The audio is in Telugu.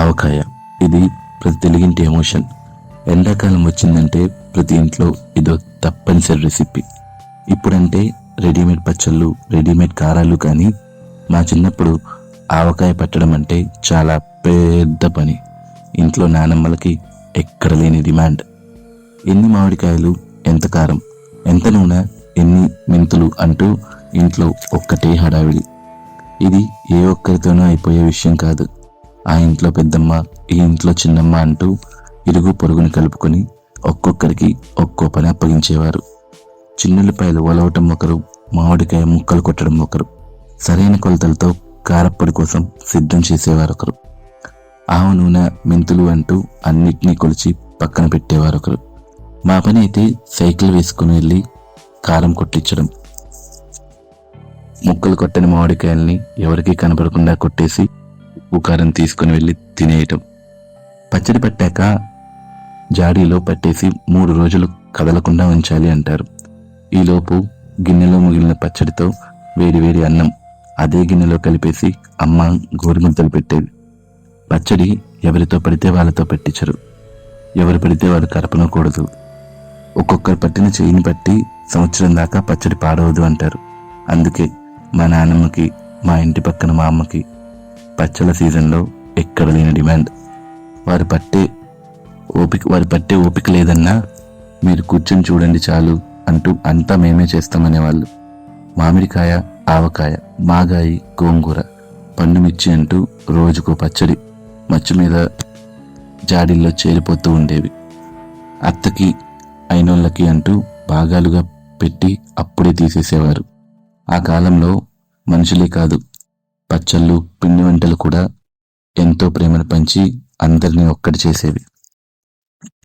ఆవకాయ. ఇది ప్రతి తెలుగింటి ఎమోషన్. ఎండాకాలం వచ్చిందంటే ప్రతి ఇంట్లో ఇదో తప్పనిసరి రెసిపీ. ఇప్పుడంటే రెడీమేడ్ పచ్చళ్ళు రెడీమేడ్ కారాలు కానీ మా చిన్నప్పుడు ఆవకాయ పట్టడం అంటే చాలా పెద్ద పని. ఇంట్లో నానమ్మలకి ఎక్కడ లేని డిమాండ్. ఎన్ని మామిడికాయలు ఎంత కారం ఎంత నూనె ఎన్ని మెంతులు అంటూ ఇంట్లో ఒక్కటే హడావిడి. ఇది ఏ ఒక్కరితోనూ అయిపోయే విషయం కాదు. ఆ ఇంట్లో పెద్దమ్మ ఈ ఇంట్లో చిన్నమ్మ అంటూ ఇరుగు పొరుగుని కలుపుకొని ఒక్కొక్కరికి ఒక్కో పని అప్పగించేవారు. చిన్నులపాయలు ఒలవటం ఒకరు మామిడికాయ ముక్కలు కొట్టడం ఒకరు సరైన కొలతలతో కారప్పొడి కోసం సిద్ధం చేసేవారు ఒకరు ఆవు నూనె మెంతులు అంటూ అన్నిటినీ కొలిచి పక్కన పెట్టేవారు ఒకరు మా పని అయితే సైకిల్ వేసుకుని వెళ్ళి కారం కొట్టించడం. ముక్కలు కొట్టని మామిడికాయల్ని ఎవరికీ కనపడకుండా కొట్టేసి ఉప్పు కారం తీసుకుని వెళ్ళి తినేయటం. పచ్చడి పట్టాక జాడీలో పట్టేసి మూడు రోజులు కదలకుండా ఉంచాలి అంటారు. ఈలోపు గిన్నెలో మిగిలిన పచ్చడితో వేడివేడి అన్నం అదే గిన్నెలో కలిపేసి అమ్మ గోరుముద్దలు పెట్టేది. పచ్చడి ఎవరితో పడితే వాళ్ళతో పెట్టించరు. ఎవరు పడితే వారు కలపనకూడదు ఒక్కొక్కరు పట్టిన చేయిని పట్టి సంవత్సరం దాకా పచ్చడి పాడవదు అంటారు. అందుకే మా నాన్నమ్మకి మా ఇంటి పక్కన మా అమ్మకి పచ్చళ్ళ సీజన్లో ఎక్కడ లేని డిమాండ్. వారు పట్టే ఓపిక వారు పట్టే ఓపిక లేదన్నా మీరు కూర్చొని చూడండి చాలు అంటూ అంతా మేమే చేస్తామనేవాళ్ళు. మామిడికాయ ఆవకాయ మాగాయి గోంగూర పండు మిర్చి అంటూ రోజుకో పచ్చడి మచ్చు మీద జాడీల్లో చేరిపోతూ ఉండేవి. అత్తకి అయినోళ్ళకి అంటూ భాగాలుగా పెట్టి అప్పుడే తీసేసేవారు. ఆ కాలంలో మనుషులే కాదు పచ్చళ్ళు పిండి వంటలు కూడా ఎంతో ప్రేమను పంచి అందరినీ ఒక్కటి చేసేవి.